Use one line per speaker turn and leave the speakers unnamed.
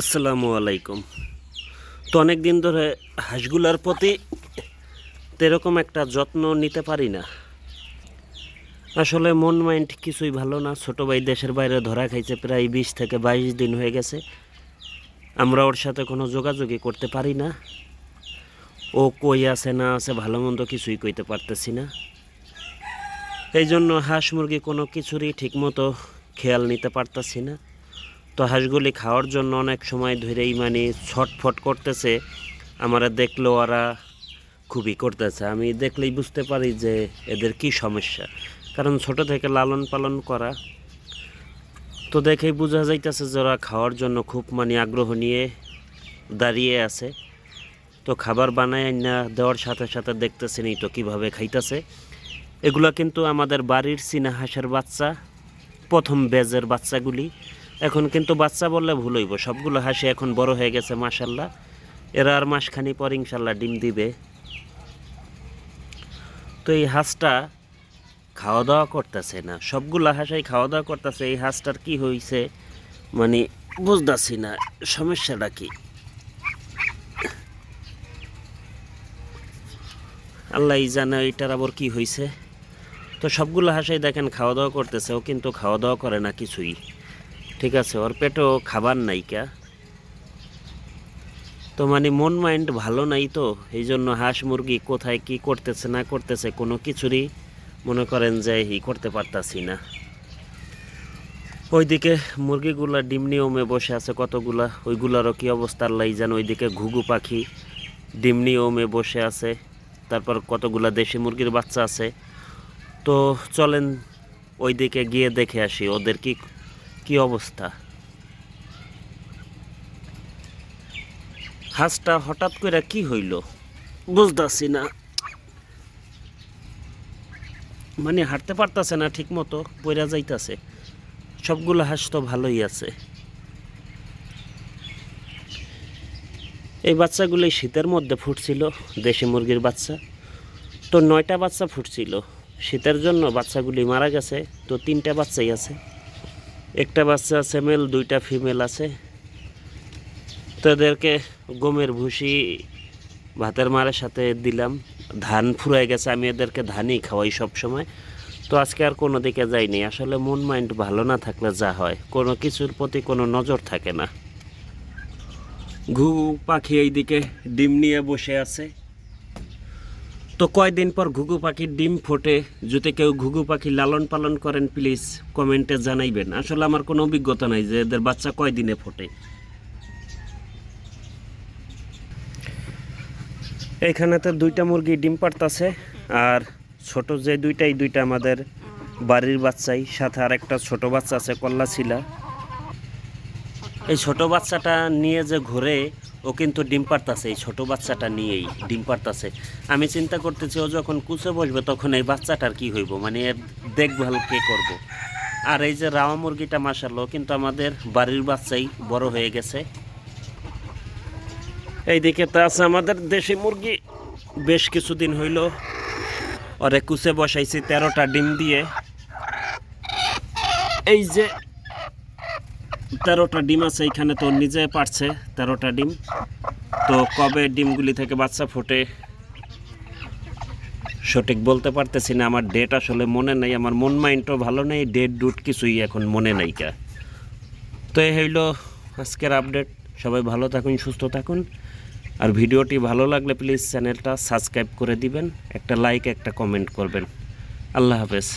আসসালামু আলাইকুম। তো অনেক দিন ধরে হাঁসগুলার প্রতি এরকম একটা যত্ন নিতে পারি না। আসলে মন মাইন্ড কিছুই ভালো না। ছোটো ভাই দেশের বাইরে ধরা খাইছে প্রায় বিশ থেকে বাইশ দিন হয়ে গেছে। আমরা ওর সাথে কোনো যোগাযোগই করতে পারি না। ও কই আছে, না আছে, ভালো মন্দ কিছুই কইতে পারতেছি না। এই জন্য হাঁস মুরগি কোনো কিছুরই ঠিকমতো খেয়াল নিতে পারতাছি না। তো হাঁসগুলি খাওয়ার জন্য অনেক সময় ধরেই মানে ছটফট করতেছে। আমরা দেখলেও ওরা খুবই করতেছে। আমি দেখলেই বুঝতে পারি যে এদের কি সমস্যা। কারণ ছোট থেকে লালন পালন করা তো দেখেই বোঝা যাইতেছে যে ওরা খাওয়ার জন্য খুব মানে আগ্রহ নিয়ে দাঁড়িয়ে আছে। তো খাবার বানায় না দেওয়ার সাথে সাথে দেখতেছেনই তো কীভাবে খাইতেছে। এগুলা কিন্তু আমাদের বাড়ির চীনা হাঁসের বাচ্চা, প্রথম বেজের বাচ্চাগুলি। এখন কিন্তু বাচ্চা বললে ভুল হইব। সবগুলো হাসি এখন বড় হয়ে গেছে মাসাল্লাহ এরা আর মাসখানি পর ইনশাল্লাহ ডিম দিবে। তো এই হাঁসটা খাওয়া দাওয়া করতেছে না। সবগুলো হাঁসাই খাওয়া দাওয়া করতেছে। এই হাঁসটার কি হয়েছে মানে বুঝতেছি না। সমস্যাটা কি? আল্লাহ জানে এটার আবার কি হয়েছে তো সবগুলো হাঁসাই দেখেন খাওয়া দাওয়া করতেছে। ও কিন্তু খাওয়া দাওয়া করে না কিছুই। ঠিক আছে, ওর পেটেও খাবার নাই কা তো মানে মন মাইন্ড ভালো নাই তো, এই জন্য হাঁস মুরগি কোথায় কি করতেছে না করতেছে কোনো কিছুরই মনে করেন যে ই করতে পারতাছি না। ওইদিকে মুরগিগুলা ডিম নিয়মে বসে আছে কতগুলা, ওইগুলারও কি অবস্থার লাই যেন ওইদিকে ঘুঘু পাখি ডিম নিয়মে বসে আছে, তারপর কতগুলা দেশি মুরগির বাচ্চা আছে। তো চলেন ওইদিকে গিয়ে দেখে আসি, ওদের কি কি অবস্থা? হাঁসটা হঠাৎ করে কি হইল? বুঝতেছি না। মানে হাঁটতে পারতাছে না ঠিক মতো পইরা যাইতাছে। সবগুলো হাঁস তো ভালোই আছে। এই বাচ্চাগুলি শীতের মধ্যে ফুটছিল, দেশি মুরগির বাচ্চা। তো নয়টা বাচ্চা ফুটছিল। শীতের জন্য বাচ্চাগুলি মারা গেছে, তো তিনটা বাচ্চাই আছে। একটা বাচ্চা আছে মেল দুইটা ফিমেল আছে। তাদেরকে গমের ভুসি, ভাতের মারের সাথে দিলাম। ধান ফুরাই গেছে, আমি এদেরকে ধানই খাওয়াই সব সময় তো আজকে আর কোনো দিকে যাইনি। আসলে মন মাইন্ড ভালো না থাকলে যা হয়। কোনো কিছুর প্রতি কোনো নজর থাকে না। ঘু পাখি এইদিকে ডিম নিয়ে বসে আছে। তো কয়দিন পর ঘুঘু পাখির ডিম ফোটে, যদি কেউ ঘুঘু পাখি লালন পালন করেন প্লিজ কমেন্টে জানাইবেন। আসলে আমার কোনো অভিজ্ঞতা নাই যে এদের বাচ্চা কয়দিনে ফোটে। এখানে তো দুইটা মুরগি ডিম পারতাছে আর ছোট যে দুইটা এই দুইটা আমাদের বাড়ির বাচ্চাই, সাথে আর একটা ছোট বাচ্চা আছে, কল্লাছিলা। এই ছোট বাচ্চাটা নিয়ে যে ঘুরে ও কিন্তু ডিম পারতাছে, এই ছোট বাচ্চাটা নিয়েই ডিম পারতাছে। আমি চিন্তা করতেছি, ও যখন কুচে বসবে তখন এই বাচ্চাটার কি হইব? মানে এর দেখভাল কে করব। আর এই যে রাওয়া মুরগিটা মাসালো কিন্তু আমাদের বাড়ির বাচ্চাই বড় হয়ে গেছে। এইদিকে তো আছে আমাদের দেশি মুরগি। বেশ কিছুদিন হইল, ওরে কুচে বসাইছি তেরোটা ডিম দিয়ে। এই যে তেরোটা ডিম আছে এইখানে তো নিজে পারছে তেরোটা ডিম। তো কবে ডিমগুলি থেকে বাচ্চা ফোটে, সঠিক বলতে পারতেছি না। আমার ডেট আসলে মনে নেই, আমার মন মাইন্ডও ভালো নেই ডেট ডুট কিছুই এখন মনে নেই কা। তো এই হইল আজকের আপডেট সবাই ভালো থাকুন, সুস্থ থাকুন। আর ভিডিওটি ভালো লাগলে প্লিজ চ্যানেলটা সাবস্ক্রাইব করে দিবেন। একটা লাইক একটা কমেন্ট করবেন। আল্লাহ হাফেজ।